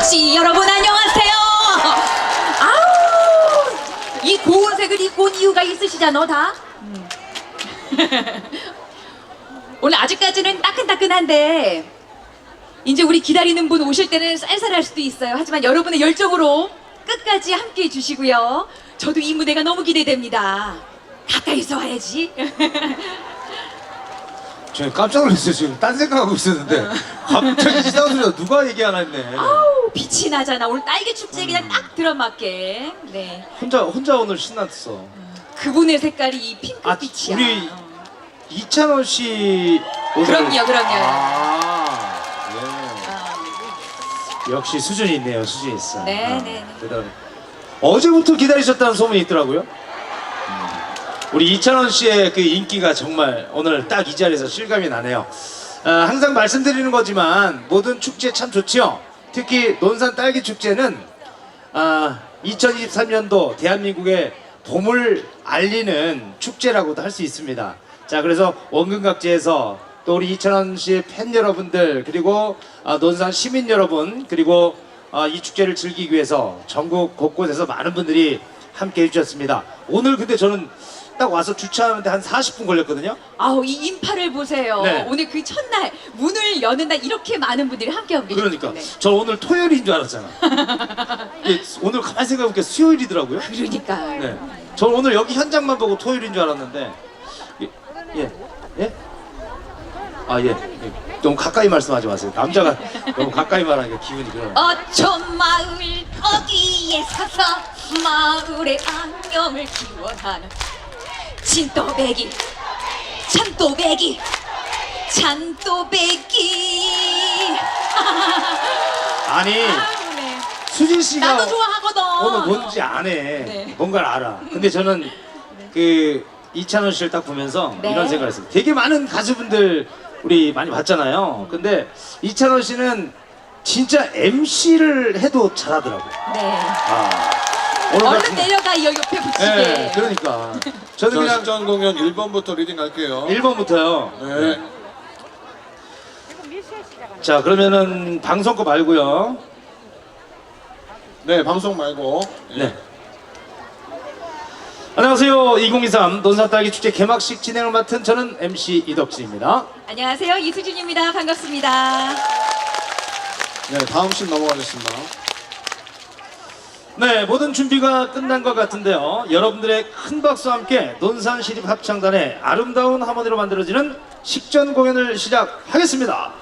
아저씨 여러분 안녕하세요. 아우 이 고운 색을 입고 온 이유가 있으시잖아 다. 음. 오늘 아직까지는 따끈따끈한데 이제 우리 기다리는 분 오실 때는 쌀쌀할 수도 있어요. 하지만 여러분의 열정으로 끝까지 함께 해 주시고요. 저도 이 무대가 너무 기대됩니다. 가까이서 와야지. 저 깜짝 놀랐어요. 지금 딴 생각하고 있었는데 갑자기 이상한 소리가 누가 얘기하나 했네. 아우 빛이 나잖아. 오늘 딸기 축제 그냥 딱 들어맞게. 네. 혼자 혼자 오늘 신났어. 그분의 색깔이 이 아, 핑크빛이야. 우리 이찬원 씨 오늘 그럼요, 그럼요. 아, 아, 네. 역시 수준이 있네요. 수준이 있어. 네, 아, 네, 네. 대단해. 어제부터 기다리셨다는 소문이 있더라고요. 음. 우리 이찬원 씨의 그 인기가 정말 오늘 딱 이 자리에서 실감이 나네요. 아, 항상 말씀드리는 거지만 모든 축제 참 좋지요. 특히 논산 딸기 축제는 아, 2023년도 대한민국의 봄을 알리는 축제라고도 할 수 있습니다. 자, 그래서 원근각지에서 또 우리 이찬원 씨의 팬 여러분들 그리고 아, 논산 시민 여러분 그리고 아, 이 축제를 즐기기 위해서 전국 곳곳에서 많은 분들이 함께 해주셨습니다. 오늘 근데 저는 딱 와서 주차하는데 한 40분 걸렸거든요. 아우 이 인파를 보세요. 네. 오늘 그 첫날 문을 여는 날 이렇게 많은 분들이 함께하고 계시기 그러니까 때문에. 저 오늘 토요일인 줄 알았잖아. 이게 오늘 가만히 생각해보니까 수요일이더라고요. 그러니까. 네. 저 오늘 여기 현장만 보고 토요일인 줄 알았는데 예? 예? 예? 아 예. 예. 너무 가까이 말씀하지 마세요. 남자가 너무 가까이 말하니까 기분이 그러네. 어촌 마을 어디에 서서 마을의 안녕을 기원하는 진또배기 찬또배기 찬또배기 아니 네. 수진 씨가 나도 좋아하거든 오늘 뭔지 아네. 네. 뭔가를 알아. 근데 저는 그 이찬원 씨를 딱 보면서 네. 이런 생각을 했어요. 되게 많은 가수분들 우리 많이 봤잖아요. 근데 이찬원 씨는 진짜 MC를 해도 잘하더라고요. 네. 아. 오늘 얼른 내려가 이 옆에 붙이게 네, 그러니까. 저는 저 그냥 식전 공연 1번부터 리딩 할게요. 1번부터요. 네. 자, 그러면은 방송 거 말고요. 네, 방송 말고. 네. 안녕하세요. 2023 논산 딸기 축제 개막식 진행을 맡은 저는 MC 이덕진입니다. 안녕하세요 이수진입니다 반갑습니다 네, 다음 씬 넘어가겠습니다. 네, 모든 준비가 끝난 것 같은데요. 여러분들의 큰 박수와 함께 논산 시립 합창단의 아름다운 하모니로 만들어지는 식전 공연을 시작하겠습니다.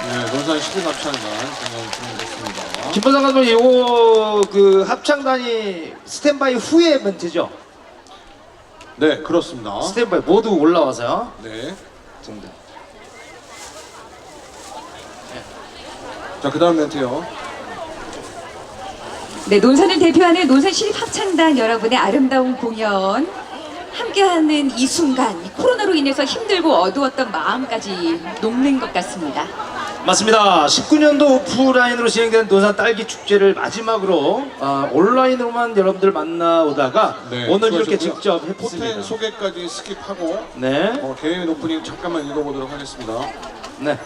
네, 논산 시립 합창단 공연 진행됐습니다. 김보상 감독님, 요거 그 합창단이 스탠바이 후에 멘트죠? 네, 그렇습니다. 스탠바이 모두 올라와서요. 네. 정도. 자, 그 다음 멘트요. 네, 논산을 대표하는 논산 시립 합창단 여러분의 아름다운 공연 함께하는 이 순간 이 코로나로 인해서 힘들고 어두웠던 마음까지 녹는 것 같습니다. 맞습니다. 19년도 오프라인으로 진행된 논산 딸기 축제를 마지막으로 아, 온라인으로만 여러분들 만나오다가 네, 오늘 이렇게 수고하셨고요. 직접 포텐 해봤습니다. 소개까지 스킵하고 네, 어, 개인 오프닝 잠깐만 읽어보도록 하겠습니다. 네.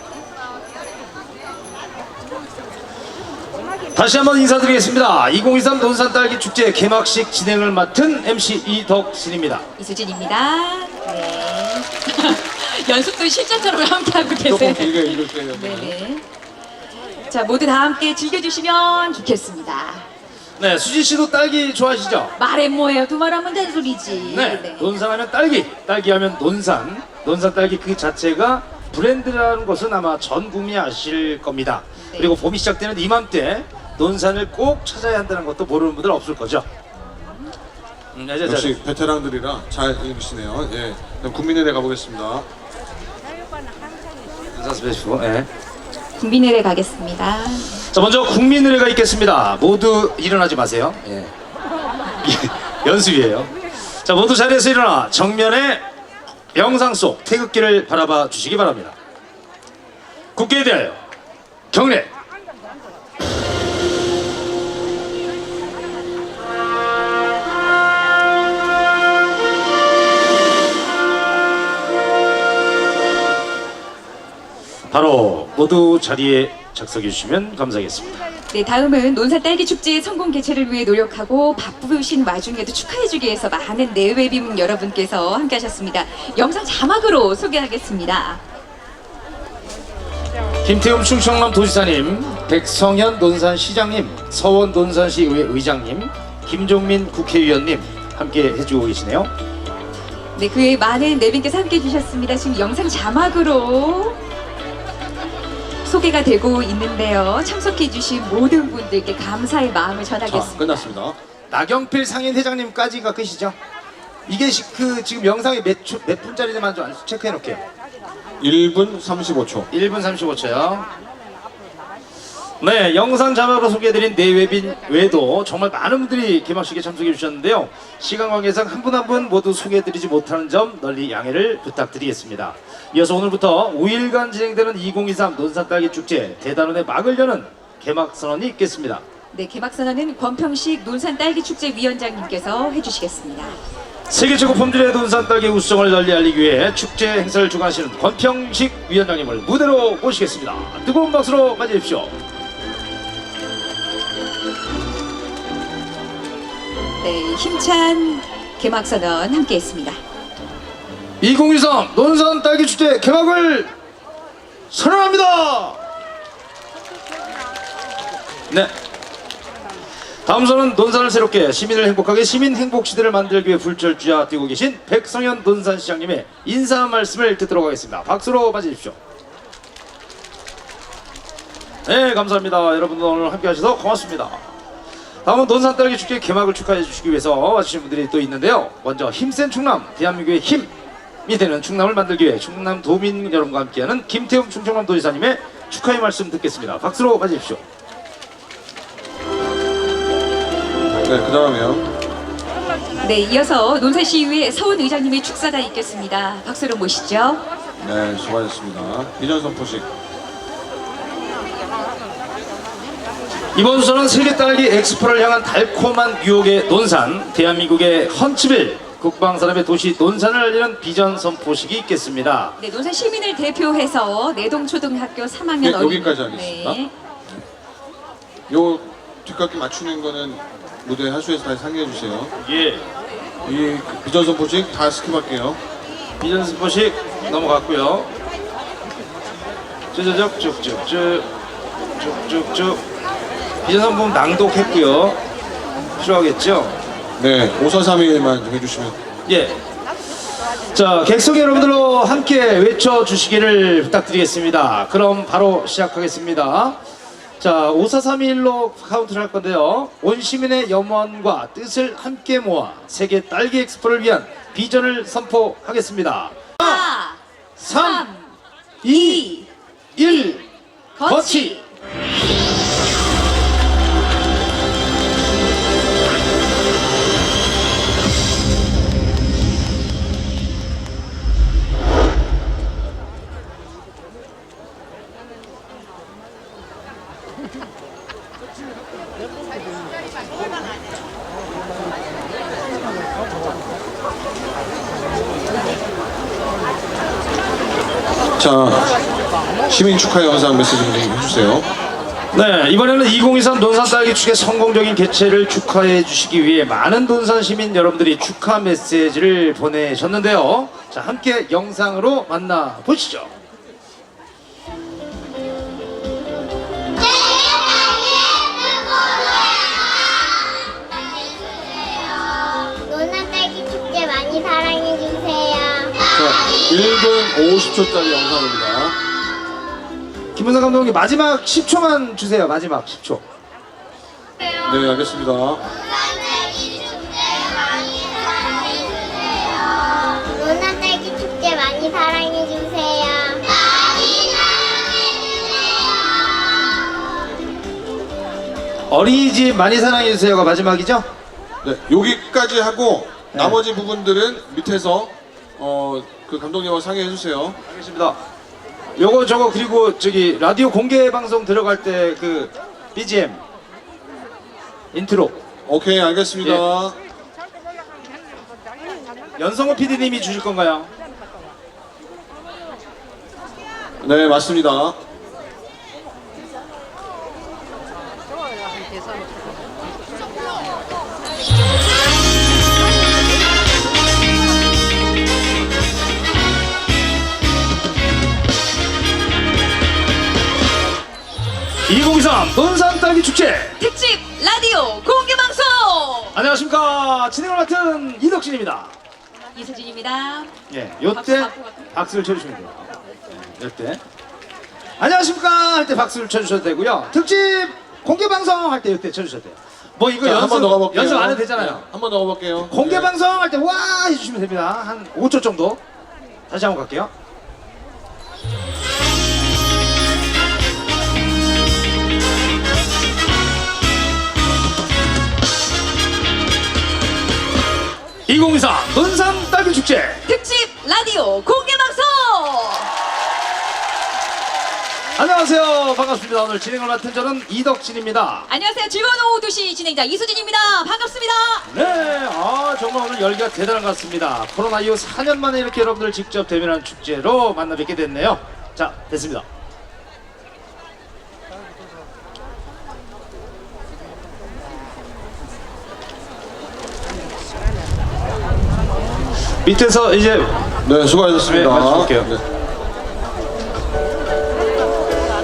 다시 한번 인사드리겠습니다. 2023 논산 딸기 축제 개막식 진행을 맡은 MC 이덕신입니다. 이수진입니다. 네. 연습도 실전처럼 함께하고 조금 계세요. 길게 읽을게요. 네네. 자, 모두 다 함께 즐겨주시면 좋겠습니다. 네, 수지 씨도 딸기 좋아하시죠? 말해 뭐예요? 두 말 하면 되는 소리지. 네, 논산하면 딸기, 딸기하면 논산, 논산 딸기 그 자체가 브랜드라는 것은 아마 전 국민이 아실 겁니다. 네. 그리고 봄이 시작되는 이맘때 논산을 꼭 찾아야 한다는 것도 모르는 분들 없을 거죠. 음, 네, 자, 자, 역시 베테랑들이라 잘 읽으시네요. 예. 그럼 국민의대 가보겠습니다. 논산 스페셜. 네. 국민회례 가겠습니다. 자, 먼저 국민의례가 있겠습니다. 모두 일어나지 마세요. 예. 예, 연습이에요. 자, 모두 자리에서 일어나 정면에 영상 속 태극기를 바라봐 주시기 바랍니다. 국회에 대하여 경례. 바로 모두 자리에 작성해 주시면 감사하겠습니다. 네, 다음은 논산 딸기 축제 성공 개최를 위해 노력하고 바쁘신 와중에도 축하해주기 위해서 많은 내외빈 여러분께서 함께하셨습니다. 영상 자막으로 소개하겠습니다. 김태훈 충청남 도지사님, 백성현 논산시장님, 서원 논산시의회 의장님, 김종민 국회의원님 함께 해주고 계시네요. 네, 그 외에 많은 내빈께서 함께 해 주셨습니다. 지금 영상 자막으로 소개가 되고 있는데요. 참석해주신 모든 분들께 감사의 마음을 자, 전하겠습니다. 끝났습니다. 나경필 상인 회장님까지가 끝이죠. 이게 시- 그 지금 영상이 몇, 초, 몇 분짜리만 좀 체크해 놓을게요. 1분 35초. 1분 35초요. 네, 영상 자막으로 소개해드린 내외빈 외에도 정말 많은 분들이 개막식에 참석해 주셨는데요. 시간 관계상 한 분 한 분 모두 소개해드리지 못하는 점 널리 양해를 부탁드리겠습니다. 이어서 오늘부터 5일간 진행되는 2023 논산 딸기 축제 대단원의 막을 여는 개막 선언이 있겠습니다. 네, 개막 선언은 권평식 논산 딸기 축제 위원장님께서 해주시겠습니다. 세계 최고 품질의 논산 딸기 우수성을 널리 알리기 위해 축제 행사를 주관하시는 권평식 위원장님을 무대로 모시겠습니다. 뜨거운 박수로 맞이해 주십시오. 네, 힘찬 개막 선언 함께했습니다. 2023 논산 딸기 축제 개막을 선언합니다. 네. 다음 선은 논산을 새롭게 시민을 행복하게 시민 행복 시대를 만들기 위해 불철주야 뛰고 계신 백성현 논산 시장님의 인사 말씀을 듣도록 하겠습니다. 박수로 맞이해주십시오. 네, 감사합니다. 여러분들 오늘 함께 하셔서 고맙습니다. 다음은 논산 딸기 축제 개막을 축하해 주시기 위해서 와주신 분들이 또 있는데요. 먼저 힘센 충남, 대한민국의 힘이 되는 충남을 만들기 위해 충남 도민 여러분과 함께하는 김태웅 충청남 도지사님의 축하의 말씀 듣겠습니다. 박수로 맞이해주십시오. 네, 그 다음에요. 네, 이어서 논산시의회 서원 의장님의 축사가 있겠습니다. 박수로 모시죠. 네, 수고하셨습니다. 비전 선포식. 이번 수는 세계 딸기 엑스포를 향한 달콤한 유혹의 논산, 대한민국의 헌츠빌, 국방산업의 도시 논산을 알리는 비전 선포식이 있겠습니다. 네, 논산 시민을 대표해서 내동초등학교 3학년 네, 어린이 여기까지 하겠습니다. 네, 요 뒷깎이 맞추는 거는 무대 하수에서 다시 상의해 주세요. 예. 이 비전 선포식 다 스킵할게요. 비전 선포식 넘어갔고요. 쭈쭈쭈 쭉쭉쭉 쭉쭉쭉 비전 선포 낭독했고요. 필요하겠죠? 네, 5431만 좀 해주시면. 예. 자, 객석 여러분들로 함께 외쳐주시기를 부탁드리겠습니다. 그럼 바로 시작하겠습니다. 자, 5431로 카운트를 할 건데요. 온 시민의 염원과 뜻을 함께 모아 세계 딸기 엑스포를 위한 비전을 선포하겠습니다. 4, 3, 3, 2, 1, 거치. 거치! 자, 시민 축하 영상 메시지 좀 해주세요. 네, 이번에는 2023 논산 딸기 축제 성공적인 개최를 축하해 주시기 위해 많은 논산 시민 여러분들이 축하 메시지를 보내셨는데요. 자, 함께 영상으로 만나 보시죠. 50초짜리 영상입니다. 김은상 감독님 마지막 10초만 주세요. 마지막 10초. 네, 알겠습니다. 노나 딸기 축제 많이 사랑해 주세요. 어린이집 많이 사랑해 주세요가 마지막이죠? 네, 여기까지 하고 나머지 부분들은 밑에서 어, 그 감독님과 상의해 주세요. 알겠습니다. 요거 저거 그리고 저기 라디오 공개 방송 들어갈 때 그 BGM 인트로 오케이, 알겠습니다. 연성호 PD님이 주실 건가요? 네, 맞습니다. (2023) 논산 딸기 축제 특집 라디오 공개 방송 안녕하십니까 진행을 맡은 이덕진입니다 이수진입니다. 예, 요때? 박수를 쳐주시면 돼요. 네, 요때 안녕하십니까 할 때 박수를 쳐주셔도 되고요. 특집 공개 방송 할 때 요때 쳐주셔도 돼요. 뭐 이거 자, 연습 한번 더 가볼게요. 연습 안 해도 되잖아요. 한번더 가볼게요. 공개 네. 방송 할 때 와 해주시면 됩니다. 한 5초 정도. 다시 한번 갈게요. (2024) 논산 딸기 축제 특집 라디오 공개 방송 안녕하세요 반갑습니다 오늘 진행을 맡은 저는 이덕진입니다 안녕하세요. 즐거운 오후 2시 진행자 이수진입니다. 반갑습니다. 네, 아 정말 오늘 열기가 대단한 것 같습니다. 코로나 이후 4년 만에 이렇게 여러분들 직접 대면한 축제로 만나 뵙게 됐네요. 자, 됐습니다. 밑에서 이제 네, 수고하셨습니다. 네. 네.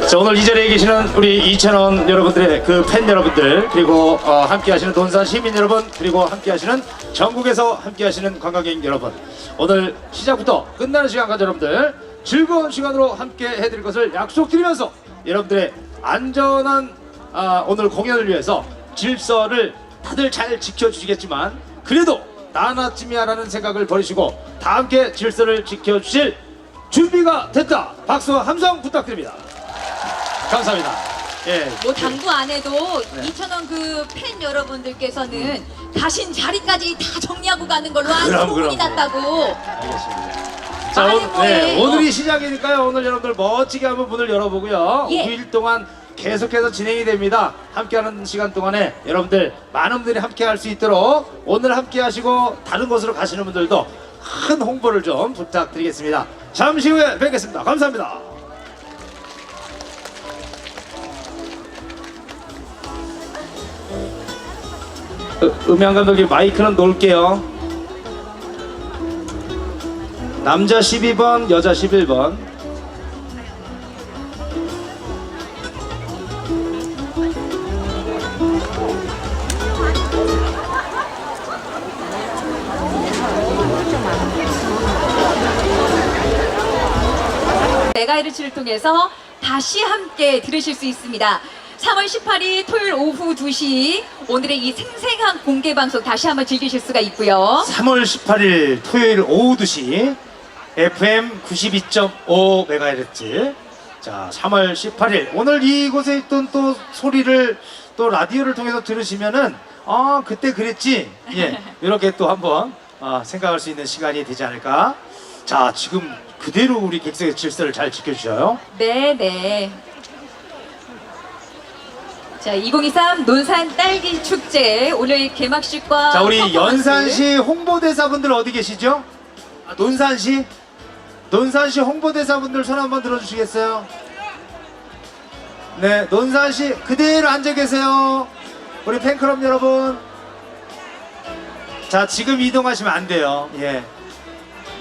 자, 오늘 이 자리에 계시는 우리 이찬원 여러분들의 그 팬 여러분들 그리고 어, 함께 하시는 돈산 시민 여러분 그리고 함께 하시는 전국에서 함께 하시는 관광객 여러분 오늘 시작부터 끝나는 시간까지 여러분들 즐거운 시간으로 함께 해드릴 것을 약속드리면서 여러분들의 안전한 아, 오늘 공연을 위해서 질서를 다들 잘 지켜주시겠지만 그래도 나나쯤이야라는 생각을 버리시고 다 함께 질서를 지켜주실 준비가 됐다 박수와 함성 부탁드립니다 감사합니다. 예. 뭐 당구 안 해도 네. 이천원 그 팬 여러분들께서는 가신 자리까지 다 정리하고 가는 걸로 아주 그럼, 소문이 그럼, 났다고. 알겠습니다. 자, 많이 오, 뭐해. 네, 오늘이 시작이니까요. 오늘 여러분들 멋지게 한번 문을 열어보고요. 예. 5일 동안 계속해서 진행이 됩니다. 함께하는 시간 동안에 여러분들 많은 분들이 함께할 수 있도록 오늘 함께하시고 다른 곳으로 가시는 분들도 큰 홍보를 좀 부탁드리겠습니다. 잠시 후에 뵙겠습니다. 감사합니다. 으- 음향 감독님 마이크는 놓을게요. 남자 12번, 여자 11번. 메가헤르츠를 통해서 다시 함께 들으실 수 있습니다. 3월 18일 토요일 오후 2시 오늘의 이 생생한 공개 방송 다시 한번 즐기실 수가 있고요. 3월 18일 토요일 오후 2시 FM 92.5MHz. 자, 3월 18일 오늘 이곳에 있던 또 소리를 또 라디오를 통해서 들으시면은 아 그때 그랬지. 예, 이렇게 또 한번 아, 생각할 수 있는 시간이 되지 않을까. 자, 지금 그대로 우리 객석의 질서를 잘 지켜주셔요. 네, 네. 자, 2023 논산 딸기 축제 오늘 개막식과 자 우리 퍼포먼스. 연산시 홍보대사분들 어디 계시죠? 아, 논산시? 논산시 홍보대사분들 손 한번 들어주시겠어요? 네 논산시 그대로 앉아 계세요 우리 팬클럽 여러분 자 지금 이동하시면 안 돼요 예.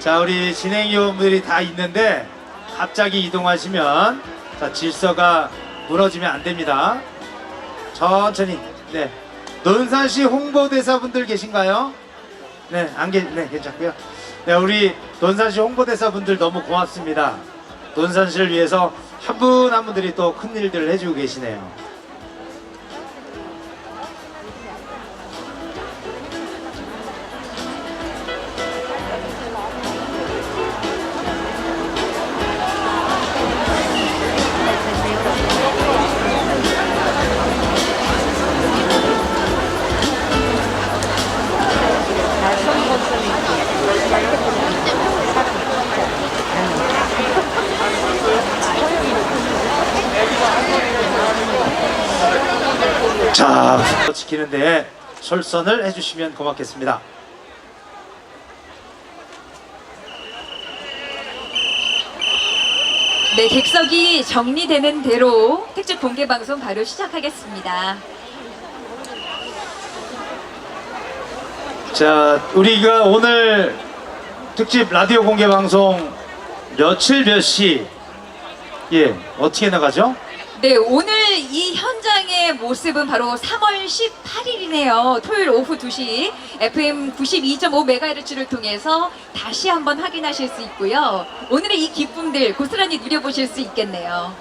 자 우리 진행위원분들이 다 있는데 갑자기 이동하시면 자 질서가 무너지면 안 됩니다 천천히. 네. 논산시 홍보대사분들 계신가요? 네, 안 계, 네, 괜찮고요. 네, 우리 논산시 홍보대사분들 너무 고맙습니다. 논산시를 위해서 한 분 한 분들이 또 큰 일들을 해주고 계시네요. 자 지키는데 설선을 해주시면 고맙겠습니다. 네, 객석이 정리되는 대로 특집 공개 방송 바로 시작하겠습니다. 자, 우리가 오늘 특집 라디오 공개 방송 며칠 몇 시, 예, 어떻게 나가죠? 네, 오늘 이 현장의 모습은 바로 3월 18일이네요. 토요일 오후 2시 FM 92.5MHz를 통해서 다시 한번 확인하실 수 있고요. 오늘의 이 기쁨들 고스란히 누려보실 수 있겠네요.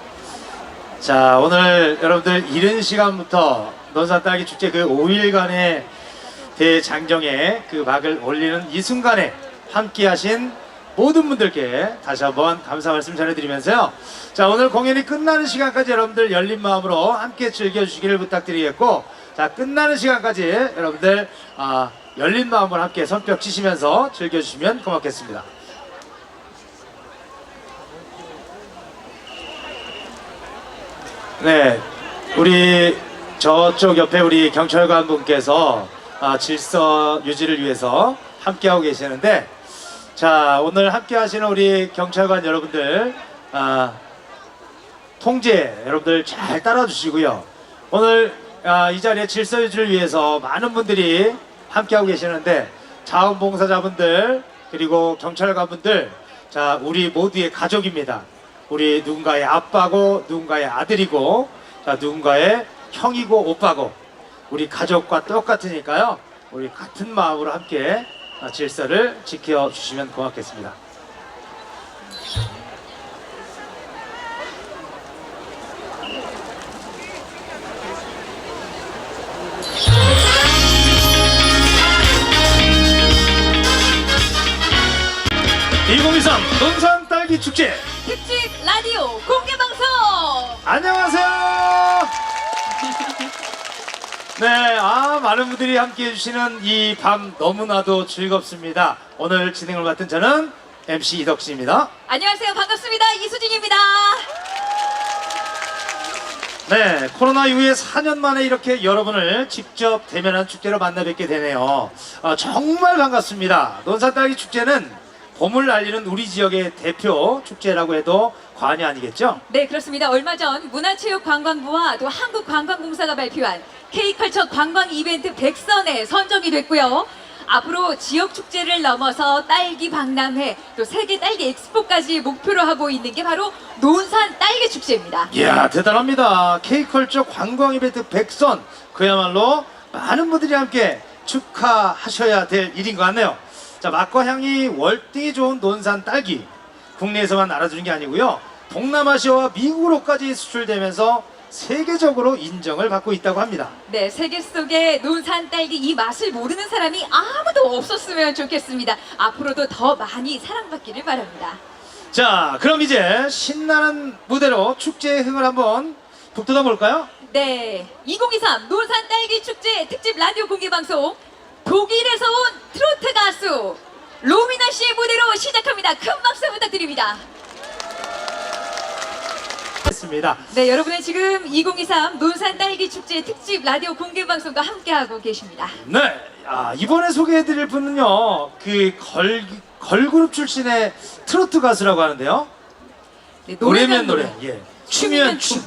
자, 오늘 여러분들 이른 시간부터 논산 딸기 축제 그 5일간의 대장정에 그 박을 올리는 이 순간에 함께 하신 모든 분들께 다시 한번 감사 말씀 전해드리면서요. 자, 오늘 공연이 끝나는 시간까지 여러분들 열린 마음으로 함께 즐겨주시기를 부탁드리겠고, 자, 끝나는 시간까지 여러분들, 아, 열린 마음으로 함께 손뼉 치시면서 즐겨주시면 고맙겠습니다. 네, 우리 저쪽 옆에 우리 경찰관 분께서 아, 질서 유지를 위해서 함께하고 계시는데, 자, 오늘 함께 하시는 우리 경찰관 여러분들, 아, 통제 여러분들 잘 따라주시고요. 오늘 아, 이 자리에 질서 유지를 위해서 많은 분들이 함께하고 계시는데, 자원봉사자분들, 그리고 경찰관분들, 자, 우리 모두의 가족입니다. 우리 누군가의 아빠고, 누군가의 아들이고, 자, 누군가의 형이고, 오빠고, 우리 가족과 똑같으니까요. 우리 같은 마음으로 함께 아, 질서를 지켜주시면 고맙겠습니다. (2023) 논산 딸기 축제 특집 라디오 공개 방송! 안녕하세요. 네, 아 많은 분들이 함께 해 주시는 이 밤 너무나도 즐겁습니다. 오늘 진행을 맡은 저는 MC 이덕수입니다. 안녕하세요. 반갑습니다. 이수진입니다. 네, 코로나 이후에 4년 만에 이렇게 여러분을 직접 대면한 축제로 만나 뵙게 되네요. 아, 정말 반갑습니다. 논산 딸기 축제는 봄을 알리는 우리 지역의 대표 축제라고 해도 과언이 아니겠죠? 네, 그렇습니다. 얼마 전 문화체육관광부와 또 한국관광공사가 발표한 K컬처 관광 이벤트 100선에 선정이 됐고요. 앞으로 지역 축제를 넘어서 딸기 박람회, 또 세계 딸기 엑스포까지 목표로 하고 있는 게 바로 논산 딸기 축제입니다. 이야 대단합니다. K컬처 관광 이벤트 100선 그야말로 많은 분들이 함께 축하하셔야 될 일인 것 같네요. 자 맛과 향이 월등히 좋은 논산 딸기 국내에서만 알아주는 게 아니고요. 동남아시아와 미국으로까지 수출되면서 세계적으로 인정을 받고 있다고 합니다. 네, 세계 속에 논산 딸기 이 맛을 모르는 사람이 아무도 없었으면 좋겠습니다. 앞으로도 더 많이 사랑받기를 바랍니다. 자 그럼 이제 신나는 무대로 축제의 흥을 한번 북돋아 볼까요? 네, 2023 논산 딸기 축제 특집 라디오 공개 방송 독일에서 온 트로트 가수 로미나 씨의 무대로 시작합니다. 큰 박수 부탁드립니다. 했습니다. 네, 여러분은 지금 2023 논산 딸기 축제 특집 라디오 공개 방송과 함께하고 계십니다. 네, 아, 이번에 소개해드릴 분은요, 그 걸, 걸그룹 출신의 트로트 가수라고 하는데요. 네, 노래면 노래, 예. 춤이면 춤.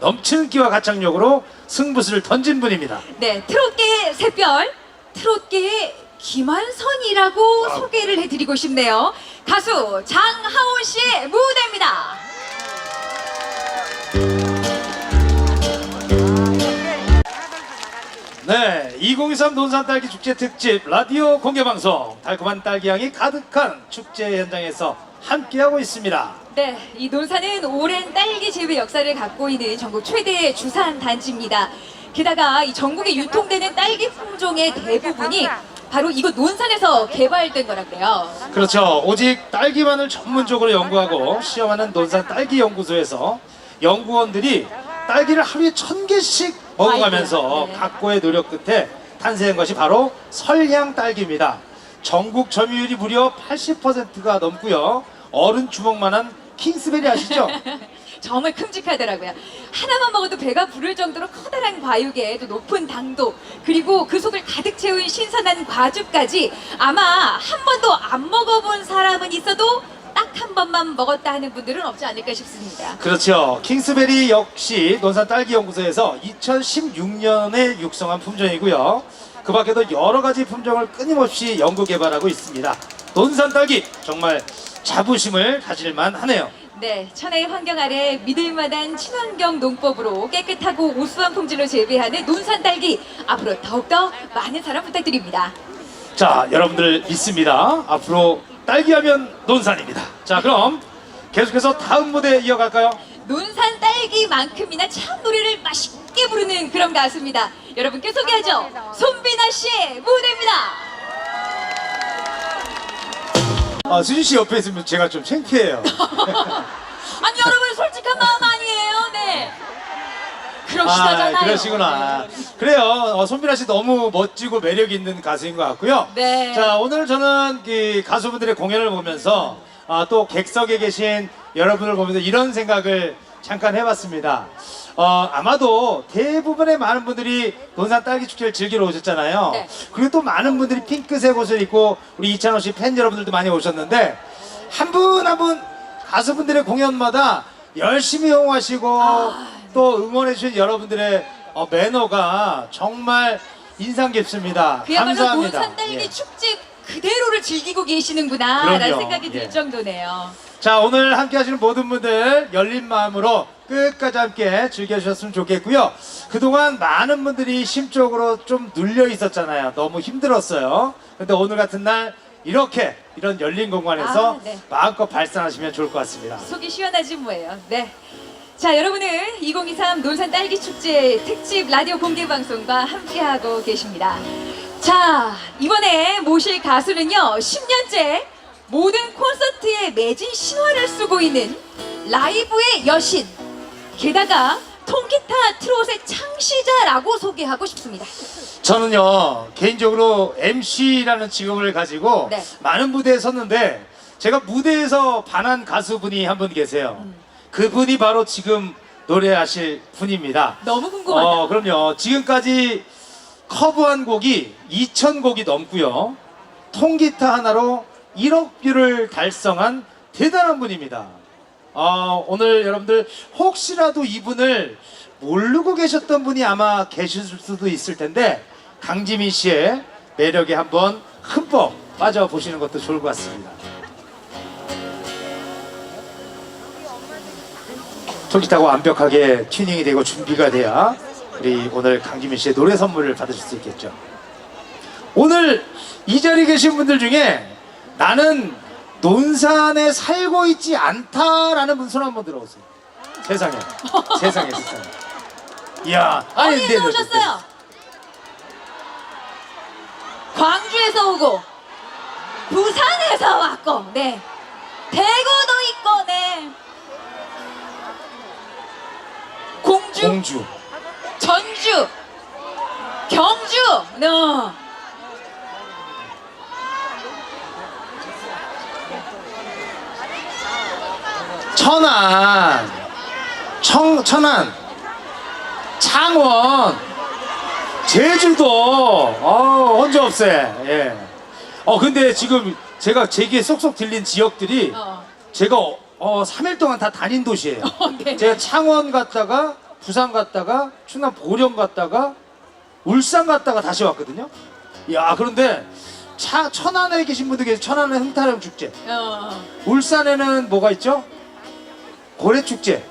넘치는 끼와 가창력으로 승부수를 던진 분입니다. 네, 트롯계의 샛별, 트롯계의 김한선이라고 소개를 해드리고 싶네요. 가수 장하온 씨의 무대입니다. 네, 2023 논산 딸기 축제 특집 라디오 공개 방송 달콤한 딸기 향이 가득한 축제 현장에서 함께하고 있습니다. 네, 이 논산은 오랜 딸기 재배 역사를 갖고 있는 전국 최대 주산 단지입니다. 게다가 이 전국에 유통되는 딸기 품종의 대부분이 바로 이곳 논산에서 개발된 거라 그래요. 그렇죠. 오직 딸기만을 전문적으로 연구하고 시험하는 논산 딸기 연구소에서 연구원들이 딸기를 하루에 천 개씩 먹어가면서 네. 각고의 노력 끝에 탄생한 것이 바로 설향 딸기입니다. 전국 점유율이 무려 80%가 넘고요. 어른 주먹만한 킹스베리 아시죠? 정말 큼직하더라고요. 하나만 먹어도 배가 부를 정도로 커다란 과육에 또 높은 당도 그리고 그 속을 가득 채운 신선한 과즙까지 아마 한 번도 안 먹어본 사람은 있어도 딱 한 번만 먹었다 하는 분들은 없지 않을까 싶습니다. 그렇죠. 킹스베리 역시 논산 딸기 연구소에서 2016년에 육성한 품종이고요. 그 밖에도 여러 가지 품종을 끊임없이 연구 개발하고 있습니다. 논산 딸기 정말 자부심을 가질만 하네요. 네, 천혜의 환경 아래 믿을만한 친환경 농법으로 깨끗하고 우수한 품질로 재배하는 논산 딸기 앞으로 더욱더 많은 사랑 부탁드립니다. 자, 여러분들 믿습니다. 앞으로 딸기하면 논산입니다. 자, 그럼 계속해서 다음 무대 이어갈까요? 논산 딸기만큼이나 참 노래를 맛있게 부르는 그런 가수입니다. 여러분께 소개하죠. 손비나 씨의 무대입니다. 아, 수진 씨 옆에 있으면 제가 좀 창피해요. 아니 여러분 솔직한 마음 아니에요? 네. 그러시다잖아요. 아, 그러시구나. 그래요. 어, 손민아 씨 너무 멋지고 매력 있는 가수인 것 같고요. 네. 자, 오늘 저는 그 가수분들의 공연을 보면서 아, 또 객석에 계신 여러분을 보면서 이런 생각을 잠깐 해봤습니다. 어, 아마도 대부분의 많은 분들이 논산 딸기 축제를 즐기러 오셨잖아요. 네. 그리고 또 많은 분들이 핑크색 옷을 입고 우리 이찬원 씨팬 여러분들도 많이 오셨는데 한 분 한 분 가수분들의 공연마다 열심히 호응하시고 아. 또 응원해 주신 여러분들의 어, 매너가 정말 인상 깊습니다. 그야말로 감사합니다. 논산 딸기 예. 축제 그대로를 즐기고 계시는구나라는 그럼요. 생각이 들 예. 정도네요. 자 오늘 함께 하시는 모든 분들 열린 마음으로 끝까지 함께 즐겨주셨으면 좋겠고요 그동안 많은 분들이 심적으로 좀 눌려 있었잖아요 너무 힘들었어요 근데 오늘 같은 날 이렇게 이런 열린 공간에서 아, 네. 마음껏 발산하시면 좋을 것 같습니다 속이 시원하지 뭐예요. 네. 자, 여러분은 2023 논산 딸기 축제 특집 라디오 공개 방송과 함께하고 계십니다. 자, 이번에 모실 가수는요, 10년째 모든 콘서트에 매진 신화를 쓰고 있는 라이브의 여신. 게다가 통기타 트롯의 창시자라고 소개하고 싶습니다. 저는요 개인적으로 MC라는 직업을 가지고 네. 많은 무대에 섰는데 제가 무대에서 반한 가수분이 한 분 계세요 그분이 바로 지금 노래하실 분입니다 너무 궁금하다. 어, 그럼요. 지금까지 커버한 곡이 2,000곡이 넘고요. 통기타 하나로 1억 뷰를 달성한 대단한 분입니다. 어, 오늘 여러분들 혹시라도 이분을 모르고 계셨던 분이 아마 계실 수도 있을 텐데 강지민 씨의 매력에 한번 흠뻑 빠져보시는 것도 좋을 것 같습니다. 통기타가 완벽하게 튜닝이 되고 준비가 돼야 우리 오늘 강지민 씨의 노래 선물을 받으실 수 있겠죠. 오늘 이 자리에 계신 분들 중에 나는 논산에 살고 있지 않다라는 분 손 한번 들어오세요. 세상에, 세상에, 세상에. 이야, 아니, 네, 어디에서 오셨어요? 광주에서 오고 부산에서 왔고 네 대구도 있고 네 공주, 공주. 전주 경주 너 천안, 청, 천안, 창원, 제주도, 어, 언제 없애, 예. 어, 근데 지금 제가 제게 쏙쏙 들린 지역들이 어. 제가 어, 어, 3일 동안 다 다닌 도시예요. 네. 제가 창원 갔다가, 부산 갔다가, 충남 보령 갔다가, 울산 갔다가 다시 왔거든요. 야, 그런데 차, 천안에 계신 분들 계세요. 천안은 흥타령 축제. 어. 울산에는 뭐가 있죠? 고래 축제.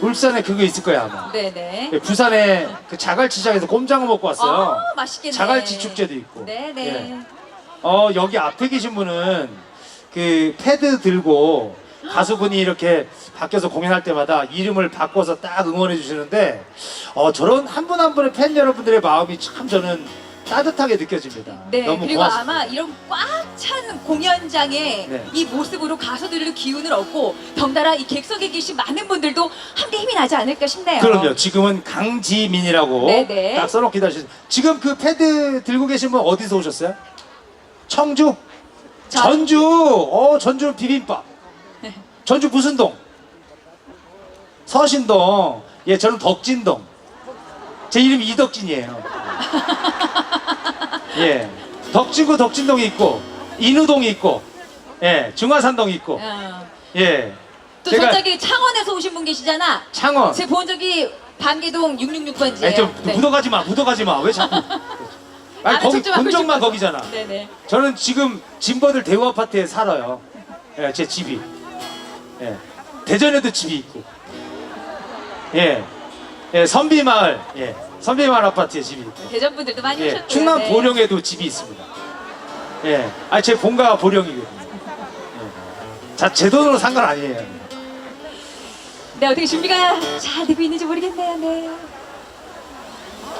울산에 그거 있을 거야 아마. 네네 예, 부산에 그 자갈치장에서 곰장어 먹고 왔어요. 아, 맛있겠네 자갈치 축제도 있고. 네네 예. 어 여기 앞에 계신 분은 그 패드 들고 가수분이 이렇게 밖에서 공연할 때마다 이름을 바꿔서 딱 응원해 주시는데 어 저런 한 분 한 분의 팬 여러분들의 마음이 참 저는 따뜻하게 느껴집니다. 네, 너무 그리고 고맙습니다. 아마 이런 꽉 찬 공연장에 네. 이 모습으로 가수들의 기운을 얻고 덩달아 이 객석에 계신 많은 분들도 함께 힘이 나지 않을까 싶네요. 그럼요. 지금은 강지민이라고 네 네. 딱 써놓고 기다리시죠. 지금 그 패드 들고 계신 분 어디서 오셨어요? 청주? 전- 전주! 어, 전주 비빔밥. 전주 무슨 동? 서신동. 예, 저는 덕진동. 제 이름이 이덕진이에요. 예. 덕진구 덕진동이 있고, 인우동이 있고, 예, 중화산동이 있고, 어. 예. 또 제가 저쪽에 창원에서 오신 분 계시잖아. 창원. 제가 본 적이 반계동 666번지에. 아니, 좀 묻어가지 마, 묻어가지 마. 왜 자꾸. 아니 아는 거기 싶어서. 거기잖아. 네네. 저는 지금 진버들 대우 아파트에 살아요. 예, 제 집이. 예. 대전에도 집이 있고. 예. 예, 선비 마을. 예. 선비마을 아파트에 집이 있고. 대전 분들도 많이 예. 오셨고요. 충남 네. 보령에도 집이 있습니다. 예. 아, 제 본가가 보령이거든요. 예. 자, 제 돈으로 산 건 아니에요. 네 어떻게 준비가 잘 되고 있는지 모르겠네요. 네.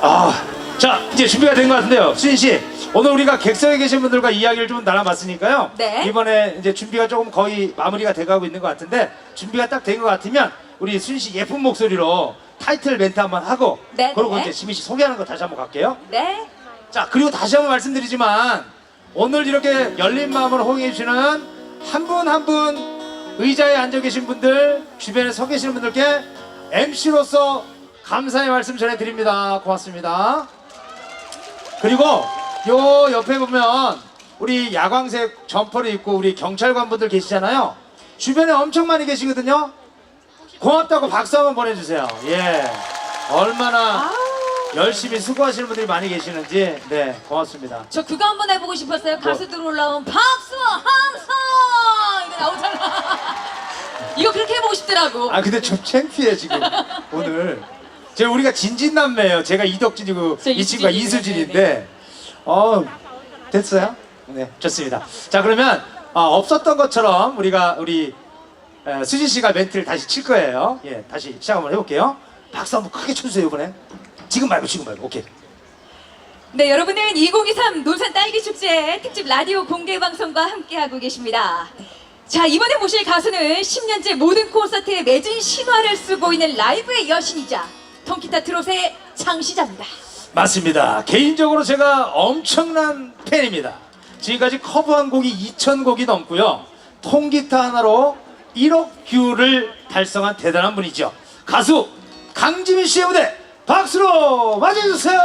아, 자 이제 준비가 된 것 같은데요, 수진 씨. 오늘 우리가 객석에 계신 분들과 이야기를 좀 나눠봤으니까요. 네. 이번에 이제 준비가 조금 거의 마무리가 돼가고 있는 것 같은데 준비가 딱 된 것 같으면 우리 수진 씨 예쁜 목소리로 타이틀 멘트 한번 하고 네, 그리고 네. 이제 지민 씨 소개하는 거 다시 한번 갈게요. 네. 자 그리고 다시 한번 말씀드리지만 오늘 이렇게 열린 마음으로 호응해 주시는 한 분 한 분 의자에 앉아 계신 분들 주변에 서 계시는 분들께 MC로서 감사의 말씀 전해드립니다 고맙습니다 그리고 요 옆에 보면 우리 야광색 점퍼를 입고 우리 경찰관 분들 계시잖아요 주변에 엄청 많이 계시거든요 고맙다고 박수 한번 보내주세요. 예. 얼마나 열심히 수고하시는 분들이 많이 계시는지. 네 고맙습니다. 저 그거 한번 해보고 싶었어요. 가수들 올라온 박수 함성! 이거 나오잖아. 이거 그렇게 해보고 싶더라고. 아 근데 좀 창피해 지금. 오늘. 제가 우리가 진진남매예요. 제가 이덕진이고 저 이 친구가 이수진이네. 이수진인데. 어 됐어요? 네 좋습니다. 자 그러면 어, 없었던 것처럼 우리가 우리 에, 수진 씨가 멘트를 다시 칠 거예요 예 다시 시작 한번 해볼게요 박수 한번 크게 쳐주세요 이번에 지금 말고 지금 말고 오케이 네, 여러분은 2023 논산 딸기 축제 특집 라디오 공개 방송과 함께하고 계십니다. 자, 이번에 모실 가수는 10년째 모든 콘서트에 맺은 신화를 쓰고 있는 라이브의 여신이자 통기타 트롯의 장시자입니다. 맞습니다. 개인적으로 제가 엄청난 팬입니다. 지금까지 커버한 곡이 2,000곡이 넘고요. 통기타 하나로 1억 뷰를 달성한 대단한 분이죠. 가수 강지민 씨의 무대 박수로 맞이해주세요.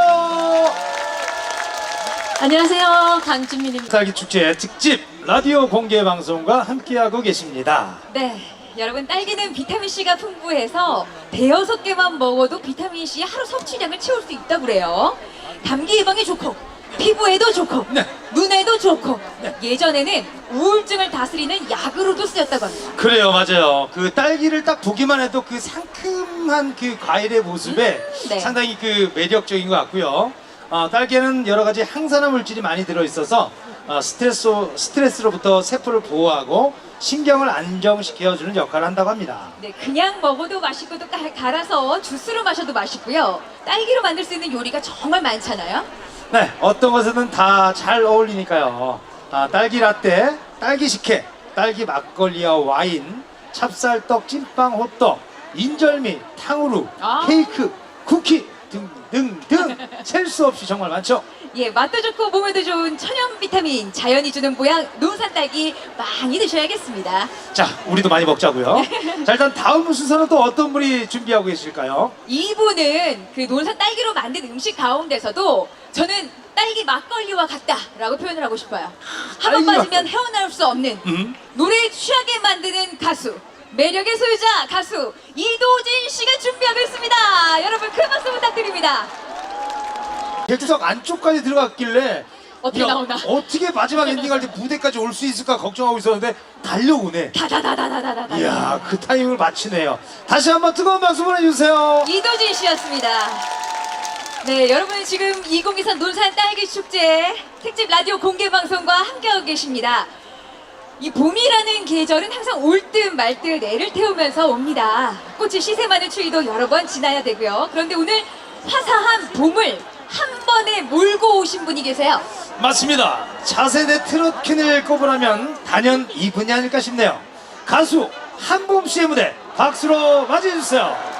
안녕하세요, 강준민입니다. 딸기 축제 특집 라디오 공개 방송과 함께하고 계십니다. 네, 여러분 딸기는 비타민 C가 풍부해서 대여섯 개만 먹어도 비타민 C 하루 섭취량을 채울 수 있다고 그래요. 감기 예방에 좋고 피부에도 좋고 네. 눈에도 좋고 예전에는 우울증을 다스리는 약으로도 쓰였다고 합니다. 그래요, 맞아요. 그 딸기를 딱 보기만 해도 그 상큼한 그 과일의 모습에 네. 상당히 그 매력적인 것 같고요. 어, 딸기에는 여러 가지 항산화 물질이 많이 들어 있어서 어, 스트레스 스트레스로부터 세포를 보호하고 신경을 안정시켜주는 역할을 한다고 합니다. 네, 그냥 먹어도 맛있고 또 가- 갈아서 주스로 마셔도 맛있고요. 딸기로 만들 수 있는 요리가 정말 많잖아요. 네, 어떤 것에는 다잘 어울리니까요. 아, 딸기 라떼, 딸기 식혜, 딸기 막걸리와 와인, 찹쌀떡, 찐빵, 호떡, 인절미, 탕후루, 아. 케이크, 쿠키 등등등 셀 수 없이 정말 많죠. 예, 맛도 좋고 몸에도 좋은 천연 비타민 자연이 주는 보양 논산 딸기 많이 드셔야겠습니다. 자, 우리도 많이 먹자고요. 자, 일단 다음 순서는 또 어떤 분이 준비하고 계실까요? 이분은 그 논산 딸기로 만든 음식 가운데서도 저는 딸기 막걸리와 같다라고 표현을 하고 싶어요. 한 번 딸기 빠지면 헤어나올 수 없는 음? 노래 취하게 만드는 가수. 매력의 소유자 가수 이도진 씨가 준비하고 있습니다. 여러분 큰 박수 부탁드립니다. 객석 안쪽까지 들어갔길래 어떻게 야, 나오나? 어떻게 마지막 엔딩 할 때 무대까지 올 수 있을까 걱정하고 있었는데 달려오네. 다다다다다다다. 이야, 그 타이밍을 맞추네요. 다시 한번 뜨거운 박수 보내주세요. 이도진 씨였습니다. 네, 여러분 지금 2023 논산 딸기 축제 특집 라디오 공개 방송과 함께하고 계십니다. 이 봄이라는 계절은 항상 올 듯 말 듯 애를 태우면서 옵니다. 꽃이 시세 많은 추위도 여러 번 지나야 되고요. 그런데 오늘 화사한 봄을 한 번에 몰고 오신 분이 계세요. 맞습니다. 차세대 트로트퀸을 꼽으라면 단연 이분이 아닐까 싶네요. 가수 한봄 씨의 무대 박수로 맞이해주세요.